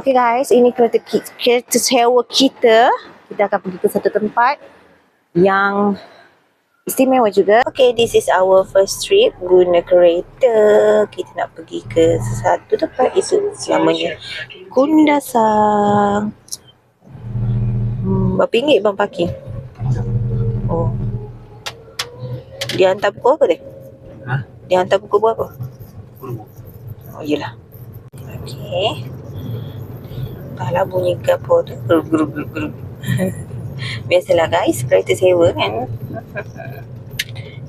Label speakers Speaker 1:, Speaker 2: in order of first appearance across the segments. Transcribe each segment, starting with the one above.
Speaker 1: Okay guys, ini kereta, kereta sewa kita. Kita akan pergi ke satu tempat yang istimewa juga. Okay, this is our first trip guna kereta. Kita nak pergi ke satu tempat itu namanya Kundasang. Hmm, berapa ringgit bang parking? Oh. Dia hantar pukul apa dia?
Speaker 2: Ha?
Speaker 1: Dia hantar pukul berapa?
Speaker 2: Kurung.
Speaker 1: Oh, yelah. Okay. Entahlah bunyi gapo tu. Grup, grup, grup, grup. Biasalah guys, kereta sewa kan.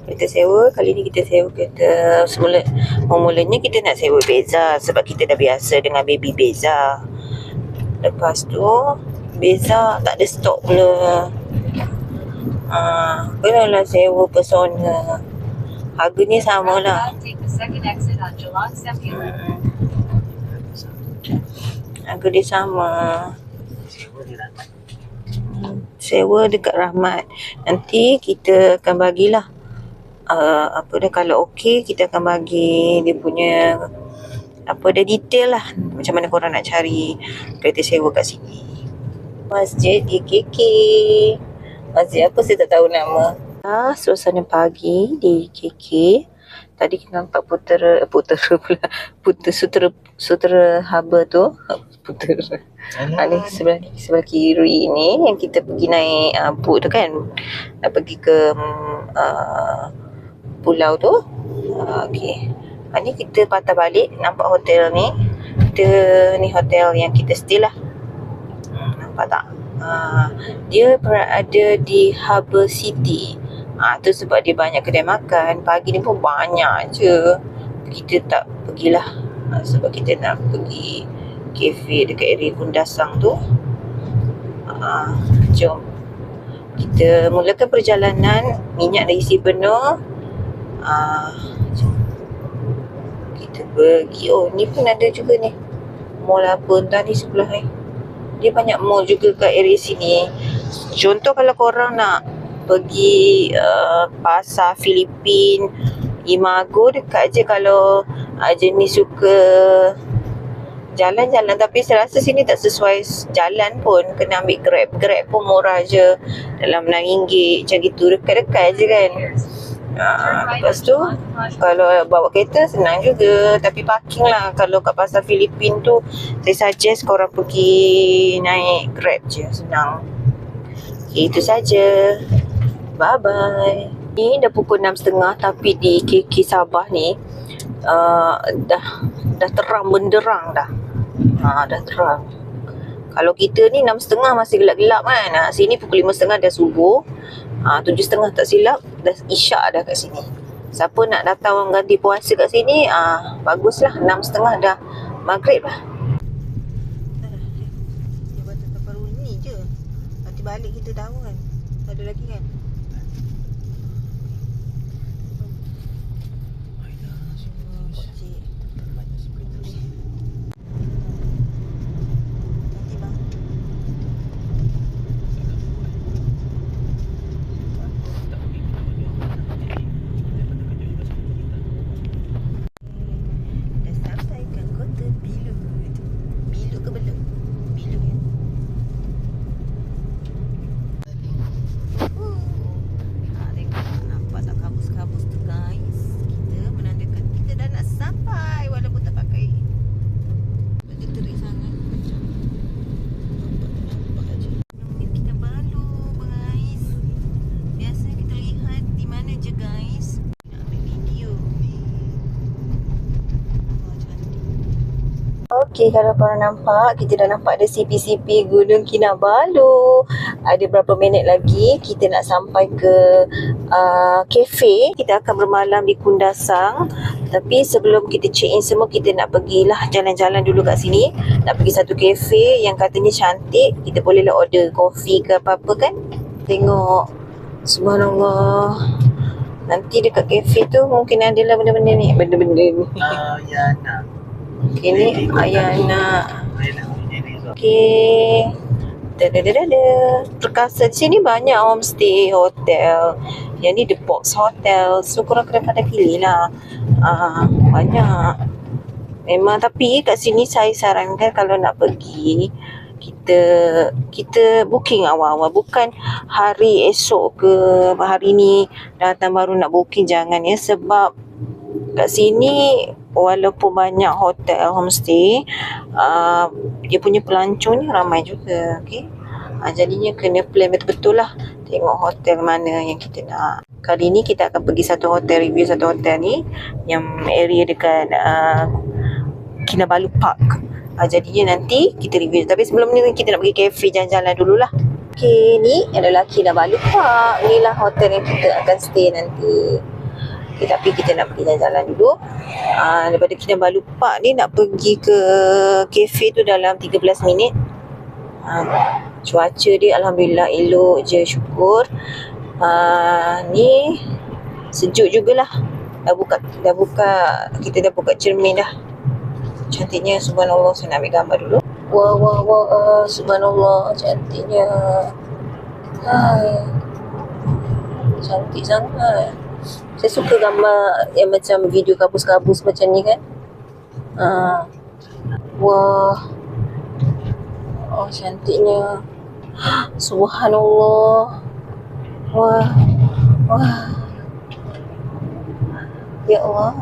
Speaker 1: Kereta sewa, kali ni kita sewa kereta semula memulanya kita nak sewa Beza sebab kita dah biasa dengan baby Beza. Lepas tu Beza tak ada stok pula. Ah, kenalah sewa persona. Harganya sama lah. Harga dia sama. Sewa dekat Rahmat. Nanti kita akan bagilah uh, apa dia kalau okey kita akan bagi dia punya apa dia detail lah macam mana korang nak cari kereta sewa kat sini. Masjid GKK. Masjid apa saya tak tahu nama. Ah, suasana pagi di KK. Tadi kita nampak putera, putera pula, putera sutera, sutera haba tu. Putera. Ha, ni sebelah sebelah kiri ni yang kita pergi naik uh, boat tu kan. Nak pergi ke um, uh, pulau tu. Uh, okay. Ha, ni kita patah balik nampak hotel ni. Kita ni hotel yang kita stay lah. Hmm, nampak tak? Uh, dia berada di Harbour City. Ah tu sebab dia banyak kedai makan. Pagi ni pun banyak je. Kita tak pergilah ha, sebab kita nak pergi kafe dekat area Kundasang tu. Ah jom. Kita mulakan perjalanan. Minyak dah isi penuh. Ah jom. Kita pergi. Oh ni pun ada juga ni. Mall apa entah ni sebelah ni. Dia banyak mall juga kat area sini. Contoh kalau korang nak pergi uh, pasar Filipin Imago dekat je kalau uh, jenis suka jalan-jalan. Tapi saya rasa sini tak sesuai jalan pun. Kena ambil grab. Grab pun murah je. Dalam RM6 macam gitu. Dekat-dekat je kan. Uh, lepas tu kalau bawa kereta senang juga. Tapi parking lah. Kalau kat pasar Filipin tu saya suggest korang pergi naik grab je. Senang. Okay, itu saja Bye bye. Ni dah pukul 6.30 tapi di KK Sabah ni uh, dah dah terang benderang dah. Ha dah terang. Kalau kita ni 6.30 masih gelap-gelap kan. Ha, sini pukul 5.30 dah subuh. Ha 7.30 tak silap dah isyak dah kat sini. Siapa nak datang orang ganti puasa kat sini, ah ha, baguslah 6.30 dah maghrib lah. Balik kita tahu kan. Ada lagi kan? Pakcik. Nanti bang. Dah sampai ke kota Bilu tu. Bilu ke Belum? Bilu ya. Ha, tengok tak nampak tak kabus-kabus tu guys. Kita menandakan kita dah nak sampai walaupun tak pakai. Benda terik sangat. Nampak aja. Kita baru guys. Biasa kita lihat di mana je guys. Nak ambil video. Cantik. Okey, kalau korang nampak, kita dah nampak ada CP-CP Gunung Kinabalu. Ada berapa minit lagi kita nak sampai ke uh, kafe. Kita akan bermalam di Kundasang. Tapi sebelum kita check in semua, kita nak pergilah jalan-jalan dulu kat sini. Nak pergi satu kafe yang katanya cantik. Kita bolehlah order kopi ke apa-apa kan. Tengok. Subhanallah. Nanti dekat kafe tu mungkin adalah benda-benda ni. Benda-benda ni.
Speaker 2: Ah, ya nak.
Speaker 1: Okay, ni Ayana.
Speaker 2: So.
Speaker 1: Okay. Dadadadada. Perkasa di sini banyak homestay, hotel. Yang ni The Box Hotel. So korang kena pandai pilih lah. Ah, banyak. Memang tapi kat sini saya sarankan kalau nak pergi kita kita booking awal-awal. Bukan hari esok ke hari ni datang baru nak booking jangan ya. Sebab kat sini walaupun banyak hotel homestay uh, dia punya pelancong ni ramai juga okey? Uh, jadinya kena plan betul-betul lah tengok hotel mana yang kita nak. Kali ni kita akan pergi satu hotel review satu hotel ni yang area dekat uh, Kinabalu Park uh, jadinya nanti kita review tapi sebelum ni kita nak pergi cafe jalan-jalan dululah Okay, ni adalah Kinabalu Park. Ni lah hotel yang kita akan stay nanti. Okay, tapi kita nak pergi jalan-jalan dulu. Uh, daripada Kinabalu Park ni nak pergi ke kafe tu dalam 13 minit. Uh, cuaca dia Alhamdulillah elok je syukur. Uh, ni sejuk jugalah. Dah buka, dah buka, kita dah buka cermin dah. Cantiknya subhanallah saya nak ambil gambar dulu. Wah wah wah uh, subhanallah cantiknya. Hai. Cantik sangat. Saya suka gambar yang macam video kabus-kabus macam ni kan. Uh, wah. Oh cantiknya. Subhanallah. Wah. Wah. Ya Allah.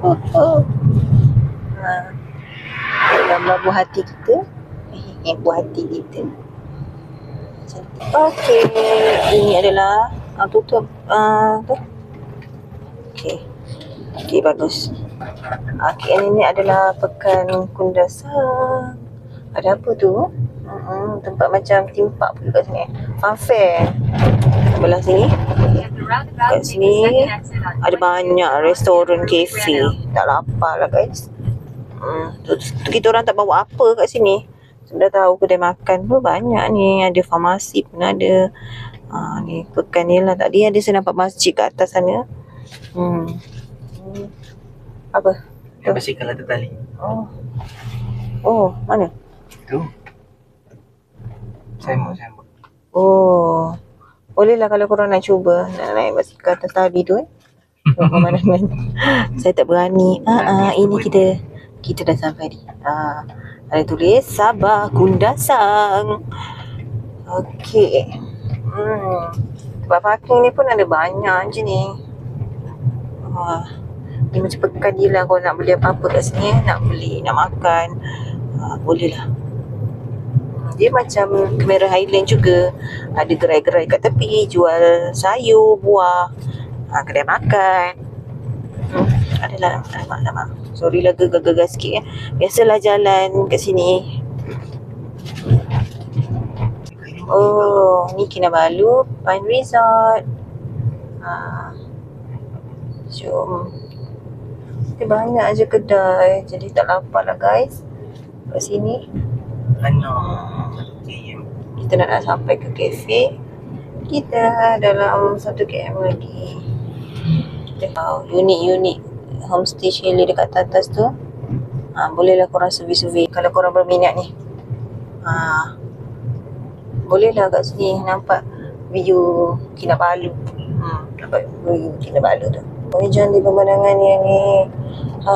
Speaker 1: Oh, oh. Gambar buah hati kita. Eh, buah hati kita. Cantik. Okey. Ini adalah ah, tutup ah, tu. Okey. Okey, bagus. Okey, ini adalah pekan Kundasang. Ada apa tu? Hmm, tempat macam timpak pula kat sini. Fun fair. Sebelah sini. Kat sini ada banyak restoran kafe. Tak lapar lah guys. Hmm, tu, tu kita orang tak bawa apa kat sini. Sudah tahu kedai makan pun banyak ni. Ada farmasi pun ada. Ha, ni pekan ni lah. Tadi ada saya nampak masjid kat atas sana. Hmm. hmm. Apa?
Speaker 2: Yang basikal ada tali.
Speaker 1: Oh. Oh, mana?
Speaker 2: Tu. Saya mau saya mau.
Speaker 1: Oh. Bolehlah kalau korang nak cuba nak naik basikal atas tali tu eh. Tengok pemandangan. Saya tak berani. Ah, ah, ini kita kita dah sampai di. Ah, ada tulis Sabah Kundasang. Okey. Hmm. Tempat parking ni pun ada banyak je ni. Wah. Ni macam pekan je lah kalau nak beli apa-apa kat sini eh. Nak beli, nak makan. Ah, boleh lah. Dia macam kamera Highland juga. Ada gerai-gerai kat tepi jual sayur, buah. Ha, kedai makan. Adalah alamak alamak. Sorry lah gegar-gegar sikit eh. Biasalah jalan kat sini. Oh, ni Kinabalu Pine Resort. Ha. Jom. Dia banyak je kedai. Jadi tak lapar lah guys. Kat sini.
Speaker 2: Anak.
Speaker 1: Kita nak, nak sampai ke kafe kita dalam satu km lagi wow, unik-unik homestay chalet dekat atas tu ha, bolehlah korang survey-survey. Kalau korang berminat ni. Ha, bolehlah kat sini nampak view Kinabalu hmm, nampak view Kinabalu tu. Oh, cantik pemandangan yang ni ha,